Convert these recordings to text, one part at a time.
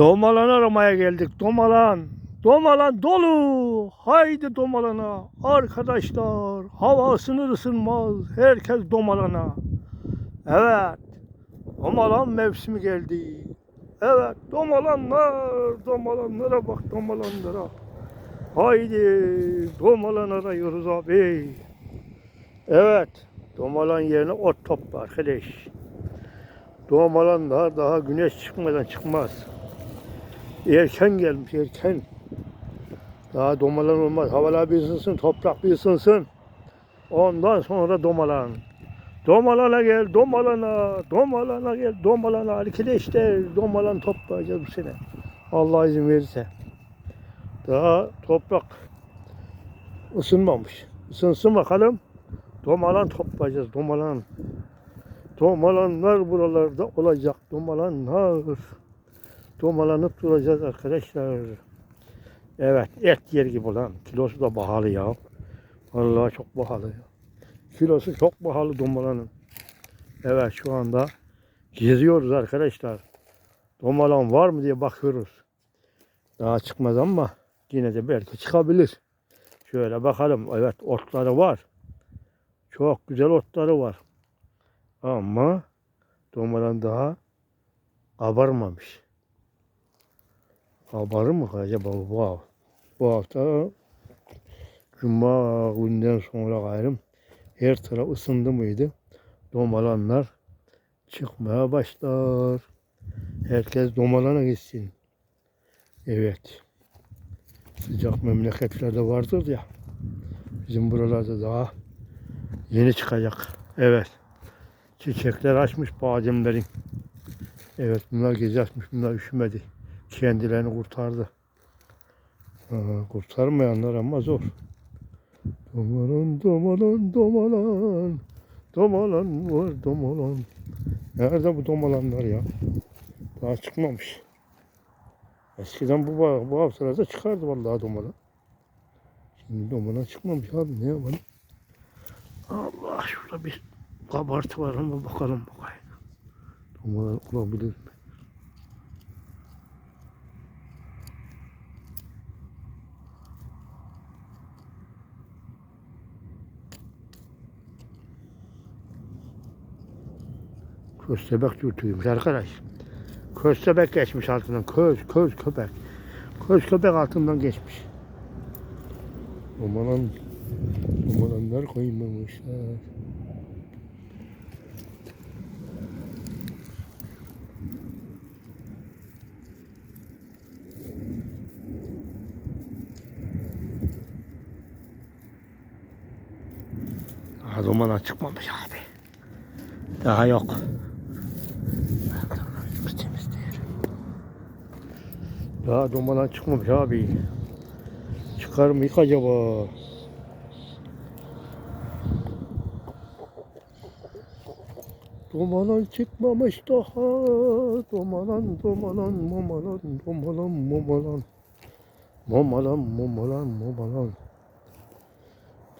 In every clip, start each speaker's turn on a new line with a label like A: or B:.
A: Domalan aramaya geldik. Domalan. Domalan dolu. Haydi domalana. Arkadaşlar hava ısınır ısınmaz. Herkes domalana. Evet. Domalan mevsimi geldi. Evet. Domalanlar. Domalanlara bak domalanlara. Haydi domalan arıyoruz abi. Evet. Domalan yerine ot topla arkadaş. Domalanlar daha güneş çıkmadan çıkmaz. Erken gelmiş erken. Daha domalan olmaz. Havalar bir ısınsın, toprak bir ısınsın. Ondan sonra domalan. Domalana gel, domalana, domalana gel, domalana. Arkadaşlar domalan toplayacağız bu sene. Allah izin verirse. Daha toprak ısınmamış. Isınsın bakalım. Domalan toplayacağız, domalan. Domalanlar buralarda olacak, domalanlar. Domalanıp duracağız arkadaşlar. Evet, et yer gibi olan. Kilosu da pahalı ya. Vallahi çok pahalı ya. Kilosu çok pahalı domalanın. Evet, şu anda geziyoruz arkadaşlar. Domalan var mı diye bakıyoruz. Daha çıkmaz ama yine de belki çıkabilir. Şöyle bakalım. Evet, otları var. Çok güzel otları var. Ama domalan daha kabarmamış. Kabarır mı acaba hafta? Bu hafta Cuma günden sonra gayrım her taraf ısındı mıydı? Domalanlar çıkmaya başlar. Herkes domalana gitsin. Evet. Sıcak memleketlerde vardır ya. Bizim buralarda daha yeni çıkacak. Evet. Çiçekler açmış bademlerin. Evet bunlar gece açmış. Bunlar üşümedi. Kendilerini kurtardı. Ha, kurtarmayanlar ama zor. Domalan, domalan, domalan. Domalan var, domalan. Nerede bu domalanlar ya? Daha çıkmamış. Eskiden bu, bu haftalarda çıkardı vallahi domalan. Şimdi domalan çıkmamış abi ne yapalım? Allah şurada bir kabartı var ama bakalım bakayım. Domalan olabilir mi? Köstebek dürtüymüş arkadaş. Köstebek geçmiş altından. Köz, köz köpek. Köz köpek altından geçmiş. Umaran, umaranlar koymamışlar. Daha duman çıkmamış abi. Daha yok. Çok temiz değil. Daha duman çıkmamış abi. Çıkar mı acaba? Dumanan çıkmamış daha. Dumanan, dumanan, mumalan, dumalan, mumalan. Mumalan, mumalan, mumalan.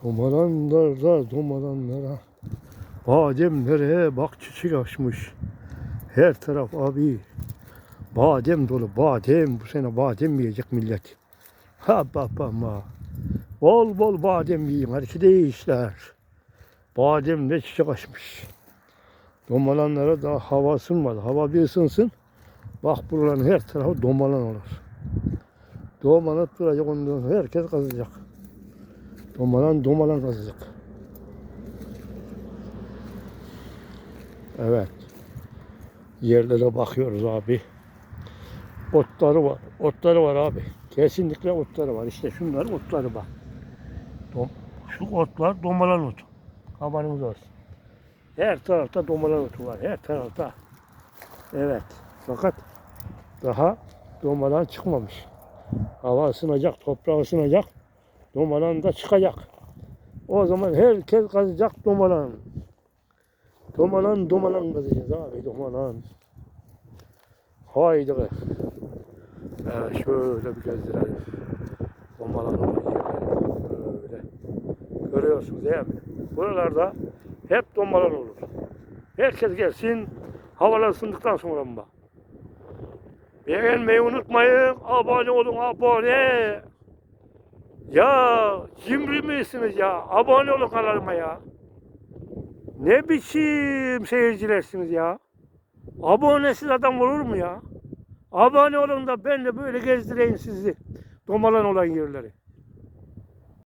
A: Dumalanlara, dumalanlara. Bademlere bak çiçek açmış. Her taraf abi. Badem dolu badem. Bu sene badem yiyecek millet. Ha bak ama. Bol bol badem yiyin arkadaşlar. Badem ne çiçek açmış. Domalanlara daha hava ısınmadı. Hava bir ısınsın. Bak buraların her tarafı domalan olur. Domalanıp duracak ondan herkes kazacak. Domalan domalan kazacak. Evet. Yerlere bakıyoruz abi. Otları var. Otları var abi. Kesinlikle otları var. İşte şunlar otları bak. Şu otlar domalan otu. Haberiniz olsun. Her tarafta domalan otu var. Her tarafta. Evet. Fakat daha domalan çıkmamış. Hava ısınacak, toprağı ısınacak. Domalan da çıkacak. O zaman herkes kazacak domalan. Domalan domalan kazacağız abi domalan. Haydi şöyle bir gezdirelim. Yerleri böyle. Görüyorsunuz değil mi? Buralarda hep domalan olur. Herkes gelsin havalar ısındıktan sonra mı. Beğenmeyi unutmayın. Abone olun abone. Ya cimri misiniz ya? Abone olun kanalıma ya. Ne biçim seyircilersiniz ya? Abonesiz adam olur mu ya? Abone olun da ben de böyle gezdireyim sizi. Domalan olan yerleri.